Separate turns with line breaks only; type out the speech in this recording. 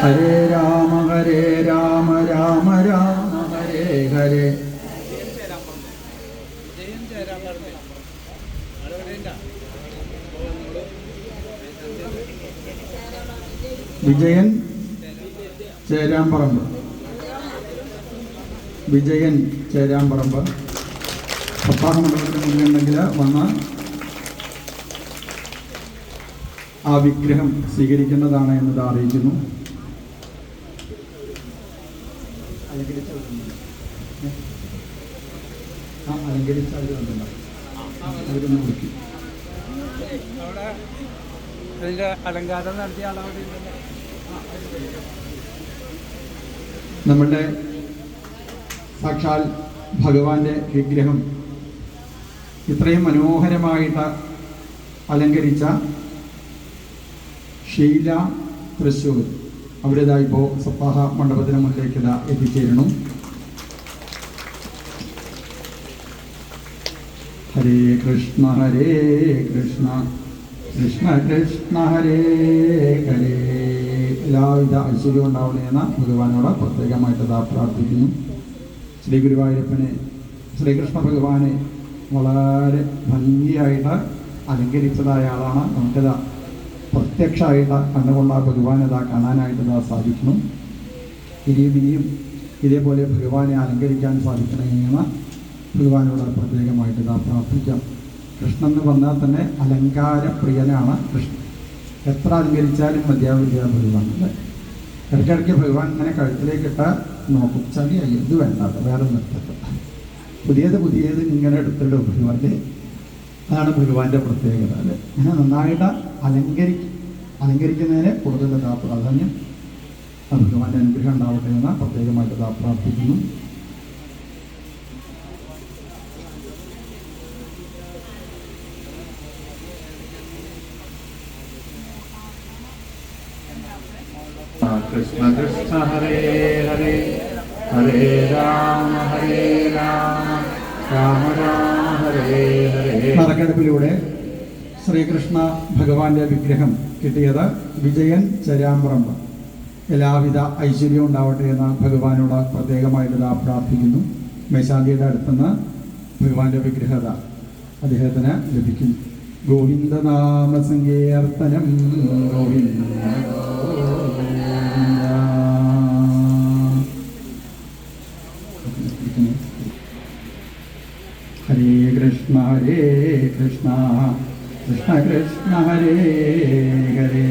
ഹരേ രാമ ഹരേ രാമ രാമ രാമ ഹരേ ഹരേ. വിജയൻ ചേരാമ്പറമ്പ്. വിജയൻ ചേരാമ്പറമ്പ്. പ്രഭാത മണ്ഡലത്തിന് മുന്നിലുണ്ടെങ്കിൽ വന്ന് ആ വിഗ്രഹം സ്വീകരിക്കേണ്ടതാണ് എന്നത് അറിയിക്കുന്നു. ആ അലങ്കരിച്ച അവരുണ്ടല്ലോ അവരൊന്ന് വിളിക്കും.
അലങ്കാരം നടത്തിയ ആളവിടെ.
നമ്മളുടെ സാക്ഷാൽ ഭഗവാന്റെ വിഗ്രഹം ഇത്രയും മനോഹരമായിട്ട് അലങ്കരിച്ച ഷീല തൃശ്ശൂർ. അവരിതാ ഇപ്പോൾ സപ്താഹ മണ്ഡപത്തിന് മുന്നിലേക്ക് ഇതാ എത്തിച്ചേരണം ഹരേ കൃഷ്ണ ഹരേ കൃഷ്ണ. കൃഷ്ണ കൃഷ്ണ ഹരേ ഹരേ എല്ലാവിധ ഐശ്വര്യം ഉണ്ടാവണേന്ന് ഭഗവാനോട് പ്രത്യേകമായിട്ട് ഇതാ പ്രാർത്ഥിക്കുന്നു. ശ്രീ ഗുരുവായൂരപ്പനെ ശ്രീകൃഷ്ണ ഭഗവാനെ വളരെ ഭംഗിയായിട്ട് അലങ്കരിച്ചതായ ആളാണ്. നമുക്കിത് പ്രത്യക്ഷമായിട്ട് കണ്ടുകൊണ്ട് ആ ഭഗവാനെ കാണാനായിട്ട് ഇതാ സാധിക്കുന്നു. ഇനിയും ഇനിയും ഇതേപോലെ ഭഗവാനെ അലങ്കരിക്കാൻ സാധിക്കണമെന്ന് ഭഗവാനോട് പ്രത്യേകമായിട്ട് ഇതാ പ്രാർത്ഥിക്കാം. കൃഷ്ണൻ എന്ന് പറഞ്ഞാൽ തന്നെ അലങ്കാരപ്രിയനാണ് കൃഷ്ണൻ. എത്ര അലങ്കരിച്ചാലും മതിയാവില്ല ഭഗവാൻ. അല്ലേ? ഇടയ്ക്കിടയ്ക്ക് ഭഗവാൻ ഇങ്ങനെ കഴുത്തിലേക്കിട്ട് നോക്കും. ചളിയായി ഇത് വേണ്ട വേറെ നിർത്തട്ടെ പുതിയത് പുതിയത് ഇങ്ങനെ എടുത്തിടും ഭഗവാന്റെ. അതാണ് ഭഗവാന്റെ പ്രത്യേകത. അല്ലേ? ഇങ്ങനെ നന്നായിട്ട് അലങ്കരി അലങ്കരിക്കുന്നതിന് കൂടുതൽ പ്രാധാന്യം ഭഗവാന്റെ അനുഗ്രഹം ഉണ്ടാവട്ടെ എന്ന് പ്രത്യേകമായിട്ട് പ്രാർത്ഥിക്കുന്നു.
കൃഷ്ണ കൃഷ്ണ ഹരേ ഹരേ ഹരേ രാമ ഹരേ രാമ രാമ രാമ ഹരേ ഹരേ.
നറുക്കെടുപ്പിലൂടെ ശ്രീകൃഷ്ണ ഭഗവാന്റെ വിഗ്രഹം കിട്ടിയത് വിജയൻ ചരാമ്പറമ്പ് എല്ലാവിധ ഐശ്വര്യവും ഉണ്ടാവട്ടെ എന്ന് ഭഗവാനോട് പ്രത്യേകമായിട്ട് ഇതാ പ്രാർത്ഥിക്കുന്നു. മേശാന്തിയുടെ അടുത്തുനിന്ന് ഭഗവാന്റെ വിഗ്രഹത അദ്ദേഹത്തിന് ലഭിക്കുന്നു ഗോവിന്ദനാമ സങ്കീർത്തനം ഗോവിന്ദ ഗോവിന്ദ. ഹരേ കൃഷ്ണ ഹരേ കൃഷ്ണ. കൃഷ്ണ കൃഷ്ണ ഹരേ ഹരേ.